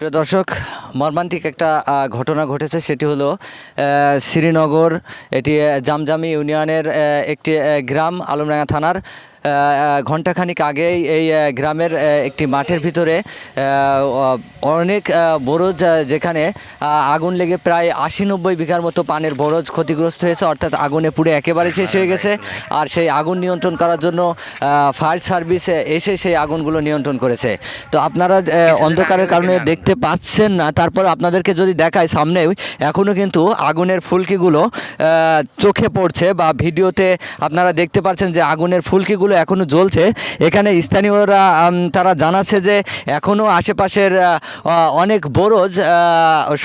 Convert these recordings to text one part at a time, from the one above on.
প্রিয় দর্শক, মর্মান্তিক একটা ঘটনা ঘটেছে। সেটি হলো শ্রীনগর, এটি জামজামি ইউনিয়নের একটি গ্রাম, আলমডাঙ্গা থানার ঘণ্টাখানিক আগেই এই গ্রামের একটি মাঠের ভিতরে অনেক বরজ যেখানে আগুন লেগে প্রায় আশি নব্বই বিঘার মতো পানের বরজ ক্ষতিগ্রস্ত হয়েছে অর্থাৎ আগুনে পুড়ে একেবারে শেষ হয়ে গেছে। আর সেই আগুন নিয়ন্ত্রণ করার জন্য ফায়ার সার্ভিস এসে সেই আগুনগুলো নিয়ন্ত্রণ করেছে। তো আপনারা অন্ধকারের কারণে দেখতে পাচ্ছেন না তারপর আপনাদেরকে যদি দেখায় সামনে এখনও কিন্তু আগুনের ফুলকিগুলো চোখে পড়ছে বা ভিডিওতে আপনারা দেখতে পাচ্ছেন যে আগুনের ফুলকিগুলো এখনও জ্বলছে। এখানে স্থানীয়রা তারা জানাচ্ছে যে এখনও আশেপাশের অনেক বরজ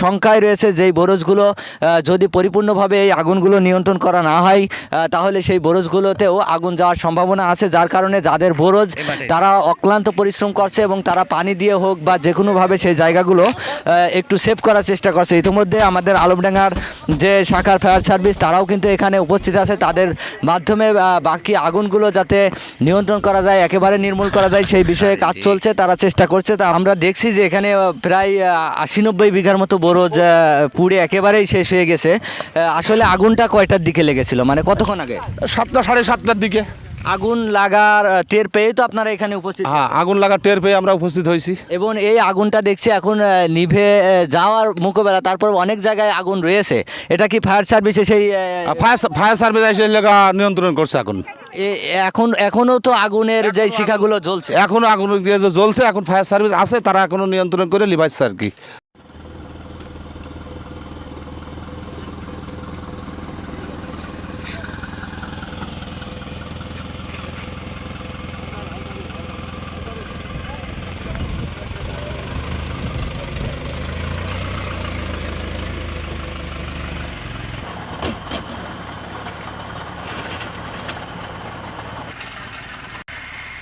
সংখ্যায় রয়েছে যেই বরজগুলো যদি পরিপূর্ণভাবে এই আগুনগুলো নিয়ন্ত্রণ করা না হয় তাহলে সেই বরজগুলোতেও আগুন যাওয়ার সম্ভাবনা আছে। যার কারণে যাদের বরজ তারা অক্লান্ত পরিশ্রম করছে এবং তারা পানি দিয়ে হোক বা যে কোনোভাবে সেই জায়গাগুলো একটু সেভ করার চেষ্টা করছে। ইতিমধ্যে আমাদের আলমডাঙ্গার যে শাখার ফায়ার সার্ভিস তারাও কিন্তু এখানে উপস্থিত আছে। তাদের মাধ্যমে বাকি আগুনগুলো যাতে নিয়ন্ত্রণ করা যায়, একেবারে নির্মূল করা যায়, সেই বিষয়ে কাজ চলছে, তারা চেষ্টা করছে। তা আমরা দেখছি যে এখানে প্রায় আশি নব্বই বিঘার মতো বোরোজ পুড়ে একেবারেই শেষ হয়ে গেছে। আসলে আগুনটা কয়টার দিকে লেগেছিল? মানে কতক্ষণ আগে? সাতটা, সাড়ে সাতটার দিকে। আগুন লাগার টের পেয়েই তো আপনারা এখানে উপস্থিত হ্যাঁ আগুন লাগার টের পেয়ে আমরা উপস্থিত হয়েছি। এবং এই আগুনটা দেখছি এখন নিভে যাওয়ার মোকাবেলা তারপর অনেক জায়গায় আগুন রয়েছে। এটা কি ফায়ার সার্ভিসে সেই ফায়ার ফায়ার সার্ভিস এসে এলাকা নিয়ন্ত্রণ করছে এখন এ- এখন এখনও তো আগুনের যে শিখাগুলো জ্বলছে। এখনও আগুন জ্বলছে এখন ফায়ার সার্ভিস আছে তারা এখনও নিয়ন্ত্রণ করে লিভাইছে আর কি।